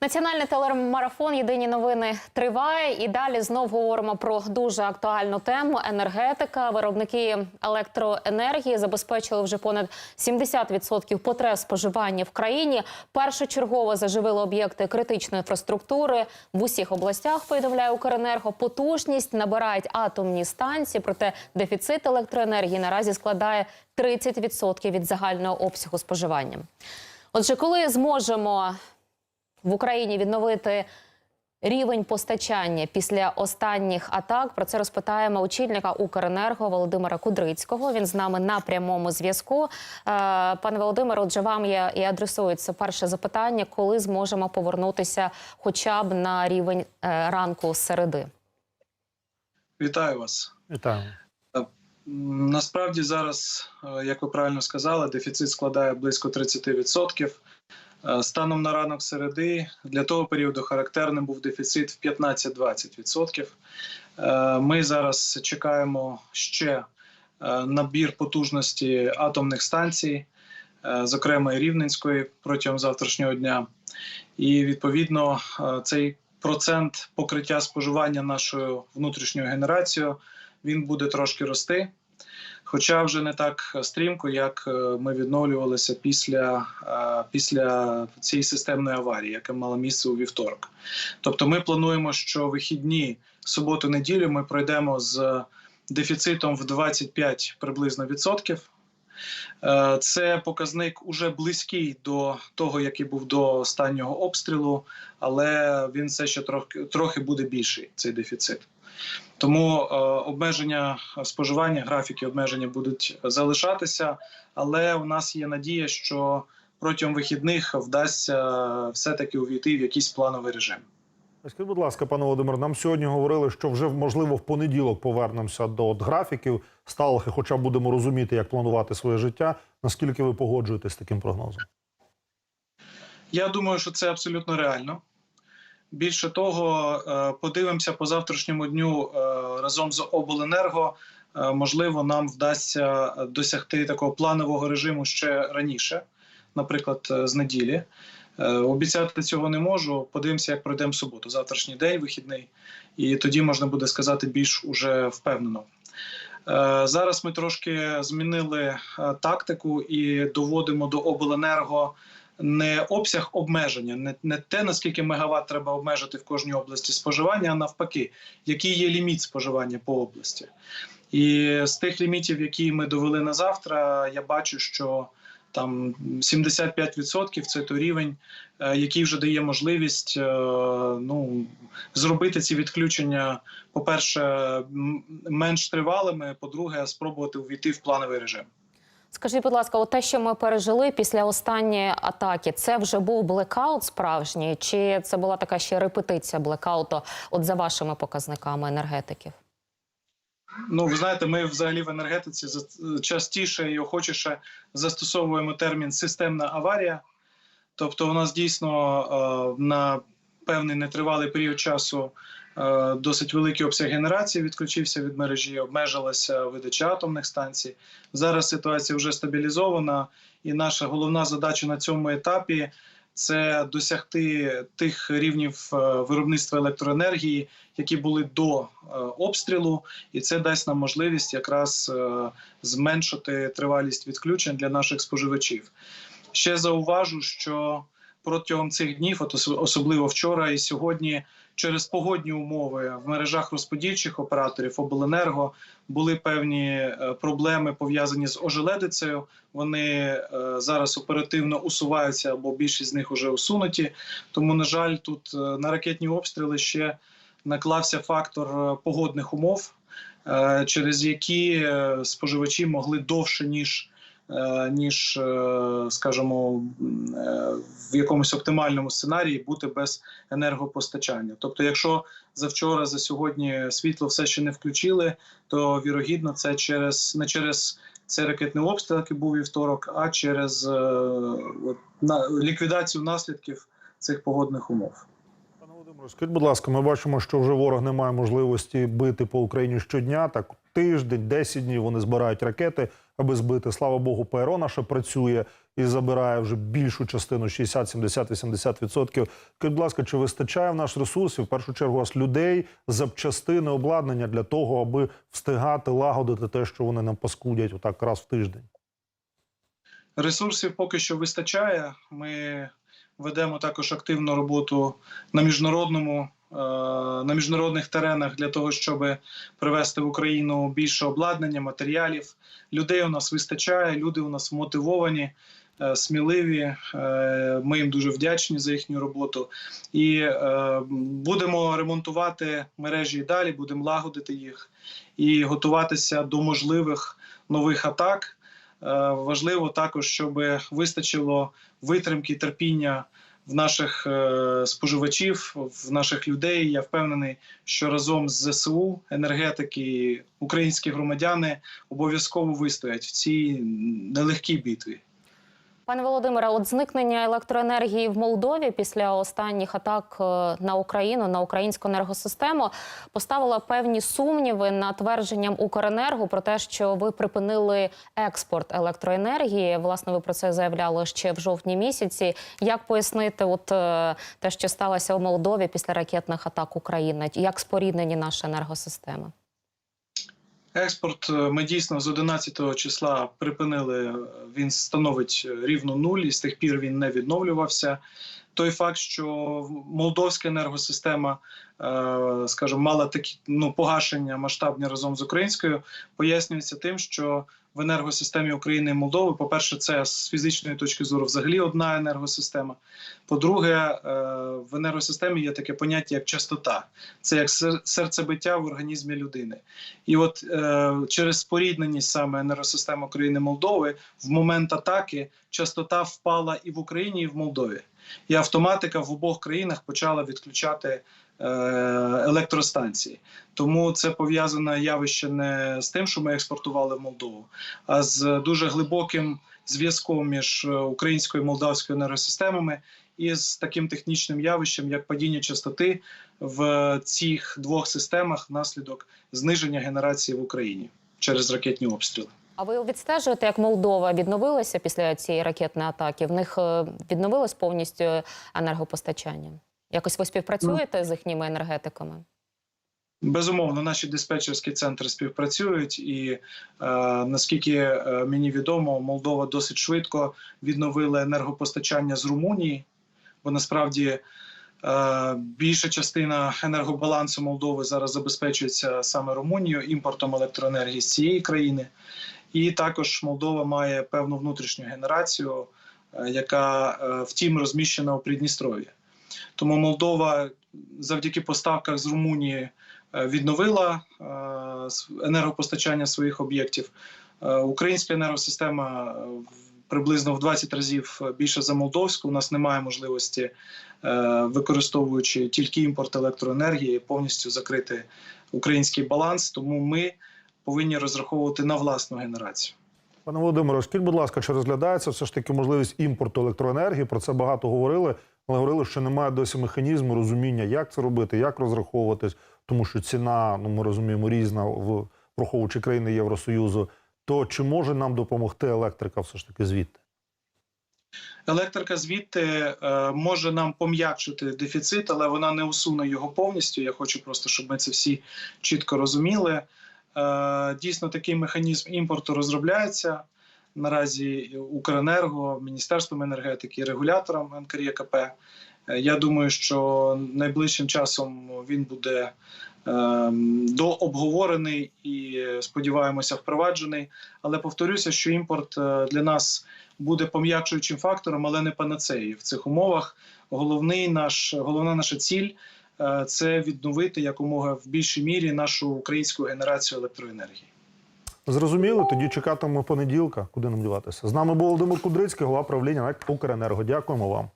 Національний телемарафон Єдині новини триває. І далі знов говоримо про дуже актуальну тему енергетика. Виробники електроенергії забезпечили вже понад 70% потреб споживання в країні. Першочергово заживили об'єкти критичної інфраструктури в усіх областях. Повідомляє Укренерго. Потужність набирають атомні станції. Проте дефіцит електроенергії наразі складає 30% від загального обсягу споживання. Отже, коли зможемо в Україні відновити рівень постачання після останніх атак. Про це розпитаємо очільника Укренерго Володимира Кудрицького. Він з нами на прямому зв'язку. Е, Пане Володимире, отже, вам я і адресується перше запитання, коли зможемо повернутися хоча б на рівень е, ранку середи. Вітаю вас. Вітаю. Насправді зараз, е, як ви правильно сказали, дефіцит складає близько 30%. Е, Станом на ранок середи для того періоду характерним був дефіцит в 15-20%. Е, Ми зараз чекаємо ще е, набір потужності атомних станцій, зокрема і Рівненської, протягом завтрашнього дня. І відповідно цей процент покриття споживання нашою внутрішньою генерацією він буде трошки рости. Хоча вже не так стрімко, як е, ми відновлювалися після, е, після цієї системної аварії, яка мала місце у вівторок. Тобто, ми плануємо, що вихідні суботу-неділю ми пройдемо з дефіцитом в 25 приблизно відсотків. Е, Це показник уже близький до того, який був до останнього обстрілу, але він все ще трохи, трохи буде більший цей дефіцит. Тому е, обмеження споживання, графіки обмеження будуть залишатися, але у нас є надія, що протягом вихідних вдасться все-таки увійти в якийсь плановий режим. Скажіть, будь ласка, пане Володимир, нам сьогодні говорили, що вже можливо в понеділок повернемося до от графіків сталих, і хоча будемо розуміти, як планувати своє життя. Наскільки ви погоджуєтесь з таким прогнозом? Я думаю, що це абсолютно реально. Більше того, е, подивимося по завтрашньому дню е, разом з обленерго. Е, Можливо, нам вдасться досягти такого планового режиму ще раніше, наприклад, з неділі. Обіцяти цього не можу. Подивимося, як пройдемо суботу. Завтрашній день вихідний, і тоді можна буде сказати більш уже впевнено. Зараз ми трошки змінили тактику і доводимо до обленерго не обсяг обмеження, не, не те наскільки мегаватт треба обмежити в кожній області споживання, а навпаки, який є ліміт споживання по області. І з тих лімітів, які ми довели на завтра, я бачу, що там 75% це той рівень, е, який вже дає можливість е, ну, зробити ці відключення, по-перше, менш тривалими, по-друге, спробувати увійти в плановий режим. Скажіть, будь ласка, от те, що ми пережили після останньої атаки, це вже був блекаут справжній, чи це була така ще репетиція блекауту, от за вашими показниками енергетиків? Ну, ви знаєте, ми взагалі в енергетиці частіше і охочіше застосовуємо термін системна аварія. Тобто, у нас дійсно е, на певний нетривалий період часу досить великий обсяг генерації відключився від мережі, обмежилася видача атомних станцій. Зараз ситуація вже стабілізована, і наша головна задача на цьому етапі це досягти тих рівнів е, виробництва електроенергії, які були до е, обстрілу, і це дасть нам можливість якраз е, зменшити тривалість відключень для наших споживачів. Ще зауважу, що протягом цих днів, от особливо вчора і сьогодні, через погодні умови в мережах розподільчих операторів обленерго були певні е, проблеми пов'язані з ожеледицею. Вони е, зараз оперативно усуваються, або більшість з них вже усунуті. Тому, на жаль, тут е, на ракетні обстріли ще наклався фактор погодних умов, через які споживачі могли довше ніж. Е, Ніж, е, скажімо, е, в якомусь оптимальному сценарії бути без енергопостачання. Тобто, якщо завчора, за сьогодні світло все ще не включили, то вірогідно це через не через цей ракетний обстріл, який був вівторок, а через на, ліквідацію наслідків цих погодних умов. Скажіть, будь ласка, ми бачимо, що вже ворог не має можливості бити по Україні щодня. Так тиждень, 10 днів вони збирають ракети, аби збити. Слава Богу, ПРО наше працює. і забирає вже більшу частину 60, 70, 80 відсотків. Будь ласка, чи вистачає в нас ресурсів, в першу чергу, вас людей, запчастини, обладнання для того, аби встигати лагодити те, що вони нам паскудять отак раз в тиждень? Ресурсів поки що вистачає. Ми ведемо також активну роботу на міжнародному. е, На міжнародних теренах для того, щоб привезти в Україну більше обладнання, матеріалів. Людей у нас вистачає, люди у нас мотивовані, е, сміливі. Е, Ми їм дуже вдячні за їхню роботу. І будемо ремонтувати мережі і далі, будемо лагодити їх і готуватися до можливих нових атак. Е, Важливо також, щоб вистачило витримки терпіння в наших е, споживачів, в наших людей. Я впевнений, що разом з ЗСУ енергетики, українські громадяни обов'язково вистоять в цій нелегкій битві. Пане Володимире, от зникнення електроенергії в Молдові після останніх атак е, на Україну на українську енергосистему поставило певні сумніви над твердженням Укренерго про те, що ви припинили експорт електроенергії. Власне, ви про це заявляли ще в жовтні місяці. Як пояснити, от е, те, що сталося у Молдові після ракетних атак України? Як споріднені наші енергосистеми? Експорт е, ми дійсно з 11 числа припинили. Він становить рівно нуль, і з тих пір він не відновлювався. Той факт, що молдовська енергосистема, е, скажімо, мала такі ну погашення масштабні разом з українською, пояснюється тим, що в енергосистемі України і Молдови, по-перше, це з фізичної точки зору взагалі одна енергосистема. По-друге, е, в енергосистемі є таке поняття як частота, це як серцебиття в організмі людини. І от е, через спорідненість саме енергосистеми України і Молдови в момент атаки частота впала і в Україні, і в Молдові. І автоматика в обох країнах почала відключати е, електростанції. Тому це пов'язане явище не з тим, що ми експортували в Молдову, а з дуже глибоким зв'язком між е, українською і молдавською енергосистемами і з таким технічним явищем, як падіння частоти в цих двох системах внаслідок зниження генерації в Україні через ракетні обстріли. А ви відстежуєте, як Молдова відновилася після цієї ракетної атаки? В них е, відновилось повністю енергопостачання? Якось ви співпрацюєте з їхніми енергетиками? Безумовно, наші диспетчерські центри співпрацюють, і е, наскільки е, мені відомо, Молдова досить швидко відновила енергопостачання з Румунії, бо насправді е, більша частина енергобалансу Молдови зараз забезпечується саме Румунією, імпортом електроенергії з цієї країни. І також Молдова має певну внутрішню генерацію, е, яка е, втім розміщена у Придністров'ї. Тому Молдова завдяки поставках з Румунії е, відновила енергопостачання своїх об'єктів. Українська енергосистема приблизно в 20 разів більше за молдовську. У нас немає можливості, використовуючи тільки імпорт електроенергії, повністю закрити український баланс. Тому ми повинні розраховувати на власну генерацію. Пане Володимире, скажіть, будь ласка, чи розглядається все ж таки можливість імпорту електроенергії? Про це багато говорили, але говорили, що немає досі механізму розуміння, як це робити, як розраховуватись, тому що ціна, ну ми розуміємо, різна в враховуючи країни Євросоюзу. То чи може нам допомогти електрика все ж таки звідти? Електрика звідти е, може нам пом'якшити дефіцит, але вона не усуне його повністю. Я хочу просто, щоб ми це всі чітко розуміли. Е, дійсно, такий механізм імпорту розробляється наразі Укренерго, Міністерством енергетики, регулятором НКРЄКП. Е, Я думаю, що найближчим часом він буде ем, дообговорений і сподіваємося впроваджений. Але повторюся, що імпорт е, для нас буде пом'якшуючим фактором, але не панацеєю в цих умовах. Головний наш головна наша ціль е, це відновити якомога в більшій мірі нашу українську генерацію електроенергії. Зрозуміло, тоді чекатимемо понеділка. Куди нам діватися? З нами був Володимир Кудрицький, голова правління НАК «Укренерго». Дякуємо вам.